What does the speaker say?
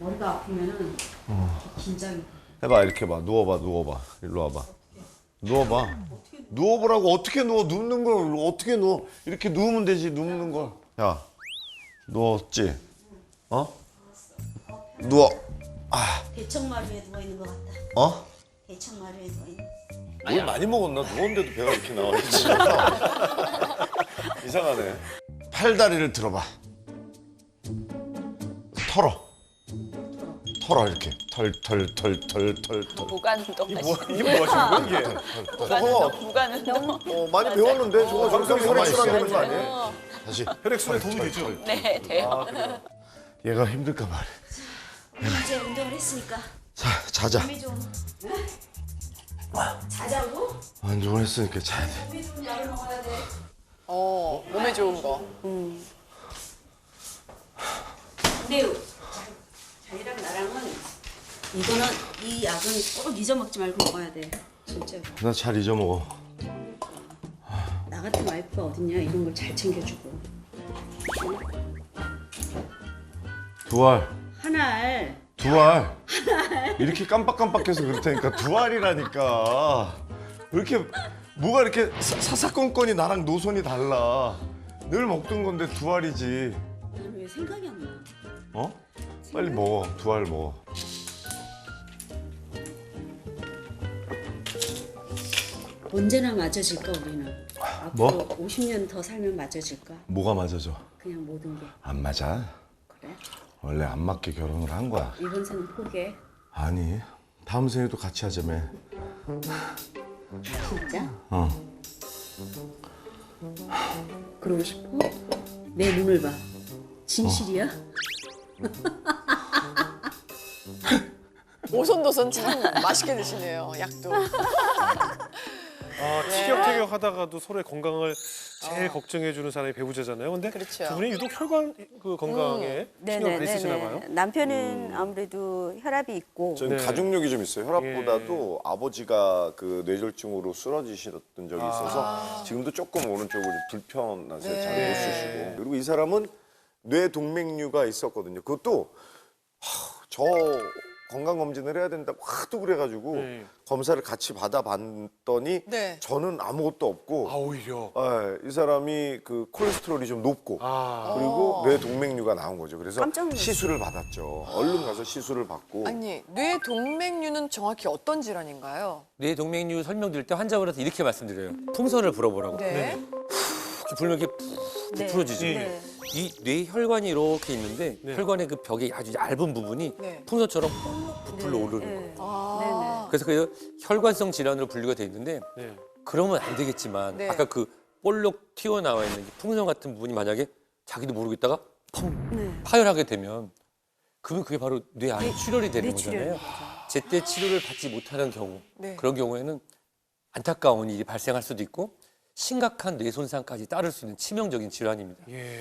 머리가 아프면은 긴장이. 해봐 이렇게 봐. 누워봐 누워봐. 일로 와봐. 누워봐. 누워보라고. 어떻게 누워? 눕는 걸 어떻게 누워? 이렇게 누우면 되지 눕는 걸야 누웠지? 어? 누워. 대청마루에 누워 있는 것 같다. 어? 대청마루에 누워 있는. 뭘 많이 먹었나? 누웠는데도 배가 이렇게 나와. 이상하네. 팔다리를 들어봐. 털어 털어 이렇게. 털털털털 털털. 무관 운동 뭐, 하시는 이게 뭐 하시는 거야 이게? 무관 운동, 무관 운동. 어, 많이 배웠는데 저거 정성이 혈액 순환 되는 거 아니에요? 다시. 혈액순환에 도움이 되죠? 네, 돼요. 얘가 힘들까 말이야 이제 운동을 했으니까? 자 자자. 몸이 좀. 자자고? 운동을 했으니까 자야 돼. 몸이 좀 약을 먹어야 돼. 어, 몸에 좋은 거. 근데 자기랑 나랑은 이거는 이 약은 꼭 잊어먹지 말고 먹어야 돼. 진짜로. 나잘 잊어먹어 나 같은 와이프가 어딨냐 이런 걸 잘 챙겨주고. 두 알 한 알 두 알 이렇게 깜빡깜빡해서 그렇다니까 두 알이라니까 왜 이렇게 뭐가 이렇게 사- 사사건건이 나랑 노선이 달라 늘 먹던 건데 두 알이지 나는 왜 생각이 안 나? 어? 빨리 먹어 두 알 먹어 언제나 맞아질까 우리는? 뭐? 앞으로 50년 더 살면 맞아질까? 뭐가 맞아져? 그냥 모든 게 안 맞아 그래? 원래 안 맞게 결혼을 한 거야 이번 생은 포기해. 아니 다음 생에도 같이 하자며 진짜? 어 그러고 싶어? 내 눈을 봐. 진실이야? 오손도손 참 맛있게 드시네요, 약도. 아, 티격태격 하다가도 서로의 건강을 제일 걱정해주는 사람이 배우자잖아요. 근데 그렇죠. 두 분이 유독 혈관 그 건강에 신경 많이 쓰시나 봐요. 남편은 아무래도 혈압이 있고 저는 네. 가족력이 좀 있어요. 혈압보다도 아버지가 그 뇌졸중으로 쓰러지셨던 적이 있어서 지금도 조금 오른쪽으로 좀 불편하세요. 잘못 네. 쓰시고. 그리고 이 사람은 뇌 동맥류가 있었거든요. 그것도 하, 저 건강 검진을 해야 된다고 하도 그래가지고 네. 검사를 같이 받아봤더니 네. 저는 아무것도 없고 아, 오히려. 예, 이 사람이 그 콜레스테롤이 좀 높고 아, 그리고 뇌 동맥류가 나온 거죠. 그래서 깜짝 놀랐어요. 시술을 받았죠. 얼른 가서 시술을 받고 아니, 뇌 동맥류는 정확히 어떤 질환인가요? 뇌 동맥류 설명드릴 때 환자분한테 이렇게 말씀드려요. 풍선을 불어보라고. 네. 이렇게 불면 이렇게 푹 네. 풀어지죠. 네. 이 뇌 혈관이 이렇게 있는데 네. 혈관의 그 벽에 아주 얇은 부분이 네. 풍선처럼 폴록 부풀러 오르는 거예요. 네. 아, 그래서 그 혈관성 질환으로 분류가 돼 있는데 네. 그러면 안 되겠지만 네. 아까 그 볼록 튀어나와 있는 이 풍선 같은 부분이 만약에 자기도 모르겠다가 펑 네. 파열하게 되면 그러면 그게 바로 뇌 안에 출혈이 되는. 거잖아요. 제때 치료를 받지 못하는 경우 네. 그런 경우에는 안타까운 일이 발생할 수도 있고 심각한 뇌 손상까지 따를 수 있는 치명적인 질환입니다. 예.